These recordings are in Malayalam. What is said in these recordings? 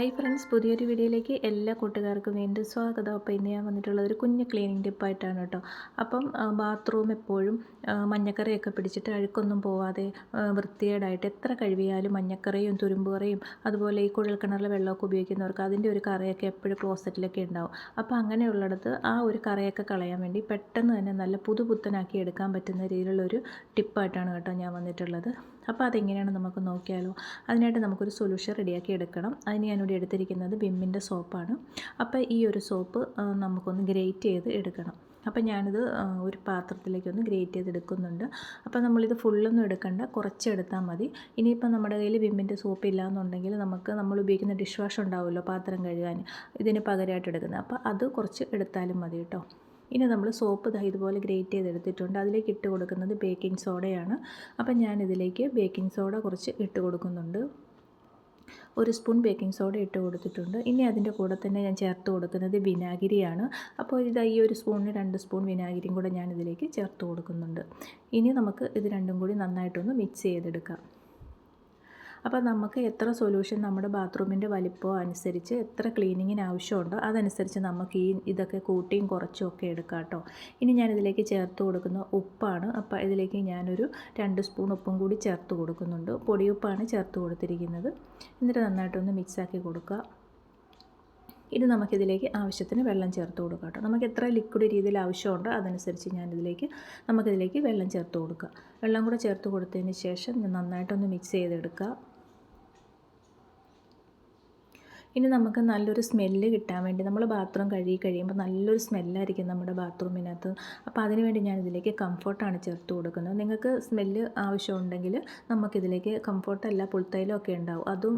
ഹായ് ഫ്രണ്ട്സ് പുതിയൊരു വീഡിയോയിലേക്ക് എല്ലാ കൂട്ടുകാർക്കും വീണ്ടും സ്വാഗതം. അപ്പോൾ ഇന്ന് ഞാൻ വന്നിട്ടുള്ളത് ഒരു കുഞ്ഞ് ക്ലീനിങ് ടിപ്പായിട്ടാണ് കേട്ടോ. അപ്പം ബാത്റൂം എപ്പോഴും മഞ്ഞക്കറിയൊക്കെ പിടിച്ചിട്ട് അഴുക്കൊന്നും പോവാതെ വൃത്തികേടായിട്ട് എത്ര കഴുകിയാലും മഞ്ഞക്കറിയും തുരുമ്പുകറയും അതുപോലെ ഈ കുഴൽക്കിണറിലെ വെള്ളമൊക്കെ ഉപയോഗിക്കുന്നവർക്ക് അതിന്റെ ഒരു കറയൊക്കെ എപ്പോഴും ക്ലോസറ്റിലൊക്കെ ഉണ്ടാവും. അപ്പോൾ അങ്ങനെയുള്ളിടത്ത് ആ ഒരു കറയൊക്കെ കളയാൻ വേണ്ടി പെട്ടെന്ന് തന്നെ നല്ല പുതുപുത്തനാക്കി എടുക്കാൻ പറ്റുന്ന രീതിയിലുള്ള ഒരു ടിപ്പായിട്ടാണ് കേട്ടോ ഞാൻ വന്നിട്ടുള്ളത്. അപ്പോൾ അതെങ്ങനെയാണ് നമുക്ക് നോക്കിയാലോ. അതിനായിട്ട് നമുക്കൊരു സൊല്യൂഷൻ റെഡിയാക്കി എടുക്കണം. അതിന് ഞാനിവിടെ എടുത്തിരിക്കുന്നത് വിമ്മിന്റെ സോപ്പാണ്. അപ്പോൾ ഈ ഒരു സോപ്പ് നമുക്കൊന്ന് ഗ്രേറ്റ് ചെയ്ത് എടുക്കണം. അപ്പോൾ ഞാനിത് ഒരു പാത്രത്തിലേക്കൊന്ന് ഗ്രേറ്റ് ചെയ്ത് എടുക്കുന്നുണ്ട്. അപ്പോൾ നമ്മളിത് ഫുള്ളൊന്നും എടുക്കണ്ട കുറച്ച് എടുത്താൽ മതി. ഇനിയിപ്പോൾ നമ്മുടെ കയ്യിൽ വിമ്മിന്റെ സോപ്പ് ഇല്ലയെന്നുണ്ടെങ്കിൽ നമുക്ക് നമ്മൾ ഉപയോഗിക്കുന്ന ഡിഷ് വാഷ് ഉണ്ടാവുമല്ലോ പാത്രം കഴുകാൻ ഇതിന് പകരമായിട്ട് എടുക്കുന്നത്. അപ്പോൾ അത് കുറച്ച് എടുത്താലും മതി കേട്ടോ. ഇനി നമ്മൾ സോപ്പ് ഇതുപോലെ ഗ്രേറ്റ് ചെയ്ത് എടുത്തിട്ടുണ്ട്. അതിലേക്ക് ഇട്ട് കൊടുക്കുന്നത് ബേക്കിംഗ് സോഡയാണ്. അപ്പം ഞാനിതിലേക്ക് ബേക്കിംഗ് സോഡ കുറച്ച് ഇട്ട് കൊടുക്കുന്നുണ്ട്. ഒരു സ്പൂൺ ബേക്കിംഗ് സോഡ ഇട്ട് കൊടുത്തിട്ടുണ്ട്. ഇനി അതിന്റെ കൂടെ തന്നെ ഞാൻ ചേർത്ത് കൊടുക്കുന്നത് വിനാഗിരിയാണ്. അപ്പോൾ ഇത് ഈ ഒരു സ്പൂണിന് രണ്ട് സ്പൂൺ വിനാഗിരിയും കൂടെ ഞാൻ ഇതിലേക്ക് ചേർത്ത് കൊടുക്കുന്നുണ്ട്. ഇനി നമുക്ക് ഇത് രണ്ടും കൂടി നന്നായിട്ടൊന്ന് മിക്സ് ചെയ്തെടുക്കാം. അപ്പോൾ നമുക്ക് എത്ര സൊല്യൂഷൻ നമ്മുടെ ബാത്റൂമിന്റെ വലിപ്പം അനുസരിച്ച് എത്ര ക്ലീനിങ്ങിന് ആവശ്യമുണ്ടോ അതനുസരിച്ച് നമുക്ക് ഈ ഇതൊക്കെ കൂട്ടിയും കുറച്ചും ഒക്കെ എടുക്കാം കേട്ടോ ഇനി ഞാനിതിലേക്ക് ചേർത്ത് കൊടുക്കുന്ന ഉപ്പാണ്. അപ്പോൾ ഇതിലേക്ക് ഞാനൊരു രണ്ട് സ്പൂൺ ഉപ്പും കൂടി ചേർത്ത് കൊടുക്കുന്നുണ്ട്. പൊടിയുപ്പാണ് ചേർത്ത് കൊടുത്തിരിക്കുന്നത്. എന്നിട്ട് നന്നായിട്ടൊന്ന് മിക്സാക്കി കൊടുക്കുക. ഇനി നമുക്കിതിലേക്ക് ആവശ്യത്തിന് വെള്ളം ചേർത്ത് കൊടുക്കാം കേട്ടോ നമുക്ക് എത്ര ലിക്വിഡ് രീതിയിൽ ആവശ്യമുണ്ടോ അതനുസരിച്ച് ഞാനിതിലേക്ക് നമുക്കിതിലേക്ക് വെള്ളം ചേർത്ത് കൊടുക്കുക. വെള്ളം കൂടെ ചേർത്ത് കൊടുത്തതിന് ശേഷം ഇത് നന്നായിട്ടൊന്ന് മിക്സ് ചെയ്തെടുക്കുക. ഇനി നമുക്ക് നല്ലൊരു സ്മെല്ല് കിട്ടാൻ വേണ്ടി നമ്മൾ ബാത്റൂം കഴുകി കഴിയുമ്പോൾ നല്ലൊരു സ്മെല്ലായിരിക്കും നമ്മുടെ ബാത്റൂമിനകത്ത് അപ്പോൾ അതിനുവേണ്ടി ഞാൻ ഇതിലേക്ക് കംഫർട്ടാണ് ചേർത്ത് കൊടുക്കുന്നത്. നിങ്ങൾക്ക് സ്മെല്ല് ആവശ്യമുണ്ടെങ്കിൽ നമുക്കിതിലേക്ക് കംഫർട്ടല്ല പുൽത്തൈലം ഒക്കെ ഉണ്ടാവും. അതും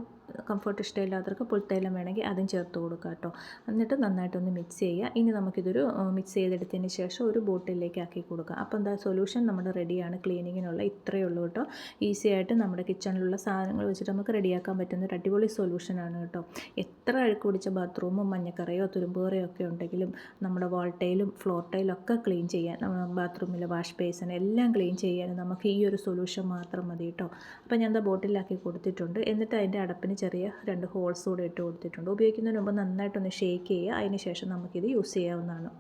കംഫർട്ട് ഇഷ്ടമില്ലാത്തവർക്ക് പുൽത്തൈലം വേണമെങ്കിൽ അതും ചേർത്ത് കൊടുക്കുക കേട്ടോ. എന്നിട്ട് നന്നായിട്ടൊന്ന് മിക്സ് ചെയ്യുക. ഇനി നമുക്കിതൊരു മിക്സ് ചെയ്തെടുത്തതിന് ശേഷം ഒരു ബോട്ടിലേക്ക് ആക്കി കൊടുക്കുക. അപ്പോൾ എന്താ സൊല്യൂഷൻ നമ്മുടെ റെഡിയാണ് ക്ലീനിങ്ങിനുള്ള ഇത്രയേ ഉള്ളൂ കേട്ടോ. ഈസി ആയിട്ട് നമ്മുടെ കിച്ചണിലുള്ള സാധനങ്ങൾ വെച്ചിട്ട് നമുക്ക് റെഡിയാക്കാൻ പറ്റുന്ന ഒരു അടിപൊളി സൊല്യൂഷനാണ് കേട്ടോ. എത്ര അഴുക്ക് പിടിച്ച ബാത്റൂമും മഞ്ഞക്കറയോ തുരുമ്പുകറയോ ഒക്കെ ഉണ്ടെങ്കിലും നമ്മുടെ വാൾ ടൈലും ഫ്ലോർ ടൈലും ഒക്കെ ക്ലീൻ ചെയ്യാൻ ബാത്റൂമിലെ വാഷ് ബേസിൻ എല്ലാം ക്ലീൻ ചെയ്യാൻ നമുക്ക് ഈ ഒരു സൊല്യൂഷൻ മാത്രം മതി കേട്ടോ. അപ്പോൾ ഞാൻ എന്താ ബോട്ടിലാക്കി കൊടുത്തിട്ടുണ്ട്. എന്നിട്ട് അതിന്റെ അടപ്പിന് ചെറിയ രണ്ട് ഹോൾസ് കൂടെ ഇട്ട് കൊടുത്തിട്ടുണ്ട്. ഉപയോഗിക്കുന്നതിന് മുമ്പ് നന്നായിട്ടൊന്ന് ഷേക്ക് ചെയ്യുക. അതിന് ശേഷം നമുക്കിത് യൂസ് ചെയ്യാവുന്നതാണ്.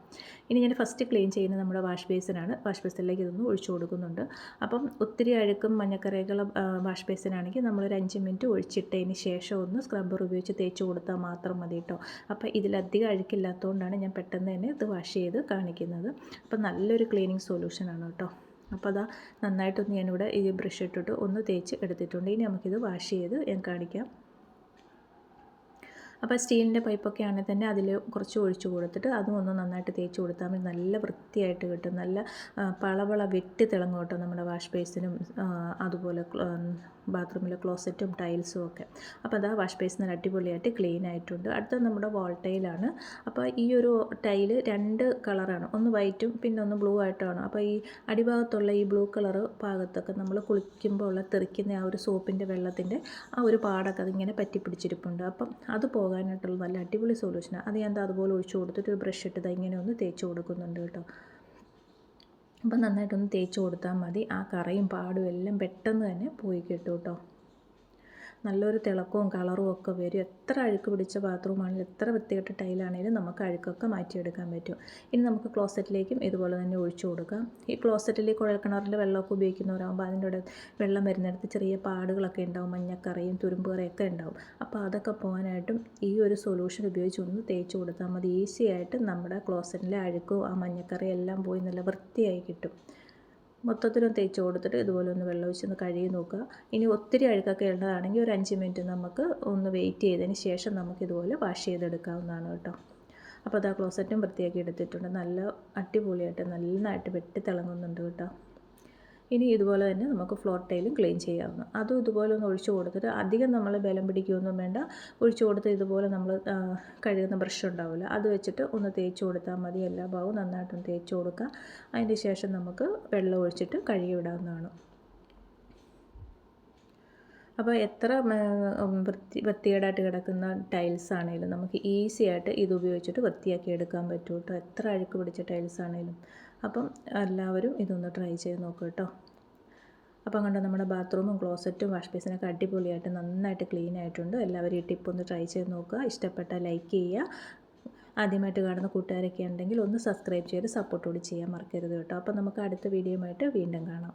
ഇനി ഞാൻ ഫസ്റ്റ് ക്ലീൻ ചെയ്യുന്നത് നമ്മുടെ വാഷ് ബേസിനാണ് വാഷ് ബേസിലേക്ക് ഇതൊന്ന് ഒഴിച്ചു കൊടുക്കുന്നുണ്ട്. അപ്പം ഒത്തിരി അഴുക്കും മഞ്ഞക്കറികളും വാഷ് ബേസിനാണെങ്കിൽ നമ്മളൊരു അഞ്ച് മിനിറ്റ് ഒഴിച്ചിട്ടതിന് ശേഷം ഒന്ന് സ്ക്രബ്ബർ ഉപയോഗിച്ച് തേച്ച് കൊടുത്താൽ മാത്രം മതി കേട്ടോ അപ്പോൾ ഇതിലധികം അഴുക്കില്ലാത്തതുകൊണ്ടാണ് ഞാൻ പെട്ടെന്ന് തന്നെ ഇത് വാഷ് ചെയ്ത് കാണിക്കുന്നത്. അപ്പോൾ നല്ലൊരു ക്ലീനിങ് സൊല്യൂഷനാണ് കേട്ടോ അപ്പോൾ അതാ നന്നായിട്ടൊന്ന് ഞാനിവിടെ ഈ ബ്രഷ് ഇട്ടിട്ട് ഒന്ന് തേച്ച് എടുത്തിട്ടുണ്ട്. ഇനി നമുക്കിത് വാഷ് ചെയ്ത് ഞാൻ കാണിക്കാം. അപ്പോൾ സ്റ്റീലിന്റെ പൈപ്പൊക്കെ ആണെങ്കിൽ തന്നെ അതിൽ കുറച്ച് ഒഴിച്ചു കൊടുത്തിട്ട് അതും ഒന്ന് നന്നായിട്ട് തേച്ച് കൊടുത്താൽ മതി. നല്ല വൃത്തിയായിട്ട് കിട്ടും. നല്ല പളവള വെട്ടി തിളങ്ങും കേട്ടോ നമ്മുടെ വാഷ് ബേസിനും അതുപോലെ ബാത്റൂമിലെ ക്ലോസറ്റും ടൈൽസും ഒക്കെ. അപ്പോൾ അതാ വാഷ് ബേസിന് അടിപൊളിയായിട്ട് ക്ലീൻ ആയിട്ടുണ്ട്. അടുത്ത നമ്മുടെ വാൾ ടൈലാണ് അപ്പോൾ ഈ ഒരു ടൈൽ രണ്ട് കളറാണ്. ഒന്ന് വൈറ്റും പിന്നെ ഒന്ന് ബ്ലൂ ആയിട്ടാണ്. അപ്പോൾ ഈ അടിഭാഗത്തുള്ള ഈ ബ്ലൂ കളർ ഭാഗത്തൊക്കെ നമ്മൾ കുളിക്കുമ്പോൾ ഉള്ള തെറിക്കുന്ന ആ ഒരു സോപ്പിന്റെ വെള്ളത്തിന്റെ ആ ഒരു പാടൊക്കെ അതിങ്ങനെ പറ്റിപ്പിടിച്ചിരിപ്പുണ്ട് അപ്പം അത് പോകാനായിട്ടുള്ള നല്ല അടിപൊളി സൊല്യൂഷനാണ് അത് ഞാൻ അതുപോലെ ഒഴിച്ചു കൊടുത്തിട്ട് ഒരു ബ്രഷ് ഇട്ട് ഇങ്ങനെ ഒന്ന് തേച്ച് കൊടുക്കുന്നുണ്ട് കേട്ടോ. അപ്പം നന്നായിട്ടൊന്ന് തേച്ച് കൊടുത്താൽ മതി. ആ കറയും പാടും എല്ലാം പെട്ടെന്ന് തന്നെ പോയി കിട്ടും കേട്ടോ. നല്ലൊരു തിളക്കവും കളറും ഒക്കെ വരും. എത്ര അഴുക്ക് പിടിച്ച ബാത്റൂമാണെങ്കിലും എത്ര വൃത്തികെട്ട ടൈലാണെങ്കിലും നമുക്ക് അഴുക്കൊക്കെ മാറ്റിയെടുക്കാൻ പറ്റും. ഇനി നമുക്ക് ക്ലോസറ്റിലേക്കും ഇതുപോലെ തന്നെ ഒഴിച്ചു കൊടുക്കാം. ഈ ക്ലോസറ്റിൽ കുഴൽക്കിണറിൽ വെള്ളമൊക്കെ ഉപയോഗിക്കുന്നവരാകുമ്പോൾ അതിന്റെ കൂടെ വെള്ളം വരുന്നിടത്ത് ചെറിയ പാടുകളൊക്കെ ഉണ്ടാവും. മഞ്ഞക്കറിയും തുരുമ്പുകറയൊക്കെ ഉണ്ടാവും. അപ്പോൾ അതൊക്കെ പോകാനായിട്ടും ഈ ഒരു സൊല്യൂഷൻ ഉപയോഗിച്ച് ഒന്ന് തേച്ച് കൊടുത്താൽ മതി. ഈസി ആയിട്ട് നമ്മുടെ ക്ലോസറ്റിലെ അഴുക്കും ആ മഞ്ഞക്കറിയും എല്ലാം പോയി നല്ല വൃത്തിയായി കിട്ടും. മൊത്തത്തിലൊന്ന് തേച്ച് കൊടുത്തിട്ട് ഇതുപോലെ ഒന്ന് വെള്ളം ഒഴിച്ചൊന്ന് കഴുകി നോക്കുക. ഇനി ഒത്തിരി അഴുക്കൊക്കെ ഉള്ളതാണെങ്കിൽ ഒരു അഞ്ച് മിനിറ്റ് നമുക്ക് ഒന്ന് വെയിറ്റ് ചെയ്തതിന് ശേഷം നമുക്ക് ഇതുപോലെ വാഷ് ചെയ്തെടുക്കാവുന്നതാണ് കേട്ടോ. അപ്പോൾ അത് ആ ക്ലോസറ്റും വൃത്തിയാക്കി എടുത്തിട്ടുണ്ട്. നല്ല അടിപൊളിയായിട്ട് നന്നായിട്ട് വെട്ടി തിളങ്ങുന്നുണ്ട് കേട്ടോ. ഇനി ഇതുപോലെ തന്നെ നമുക്ക് ഫ്ലോർ ടൈലും ക്ലീൻ ചെയ്യാവുന്ന. അതും ഇതുപോലെ ഒന്ന് ഒഴിച്ചു കൊടുത്തിട്ട് അധികം നമ്മൾ ബലം പിടിക്കുകയൊന്നും വേണ്ട. ഒഴിച്ചു കൊടുത്ത് ഇതുപോലെ നമ്മൾ കഴുകുന്ന ബ്രഷ് ഉണ്ടാവില്ല അത് വെച്ചിട്ട് ഒന്ന് തേച്ച് കൊടുത്താൽ മതി. എല്ലാ ഭാഗവും നന്നായിട്ടൊന്ന് തേച്ച് കൊടുക്കുക. അതിന്റെ ശേഷം നമുക്ക് വെള്ളം ഒഴിച്ചിട്ട് കഴുകി വിടാവുന്നതാണ്. അപ്പോൾ എത്ര വൃത്തി വൃത്തികേടായിട്ട് കിടക്കുന്ന ടൈൽസ് ആണെങ്കിലും നമുക്ക് ഈസി ആയിട്ട് ഇത് ഉപയോഗിച്ചിട്ട് വൃത്തിയാക്കി എടുക്കാൻ പറ്റും കേട്ടോ. എത്ര അഴുക്ക് പിടിച്ച ടൈൽസ് ആണെങ്കിലും. അപ്പം എല്ലാവരും ഇതൊന്ന് ട്രൈ ചെയ്ത് നോക്കുക കേട്ടോ. അപ്പം കണ്ടോ നമ്മുടെ ബാത്റൂമും ക്ലോസറ്റും വാഷ് ബേസിനൊക്കെ അടിപൊളിയായിട്ട് നന്നായിട്ട് ക്ലീൻ ആയിട്ടുണ്ട്. എല്ലാവരും ഈ ടിപ്പ് ഒന്ന് ട്രൈ ചെയ്ത് നോക്കുക. ഇഷ്ടപ്പെട്ട ലൈക്ക് ചെയ്യുക. ആദ്യമായിട്ട് കാണുന്ന കൂട്ടുകാരൊക്കെ ഉണ്ടെങ്കിൽ ഒന്ന് സബ്സ്ക്രൈബ് ചെയ്ത് സപ്പോർട്ട് കൂടി ചെയ്യാൻ മറക്കരുത് കേട്ടോ. അപ്പോൾ നമുക്ക് അടുത്ത വീഡിയോയുമായിട്ട് വീണ്ടും കാണാം.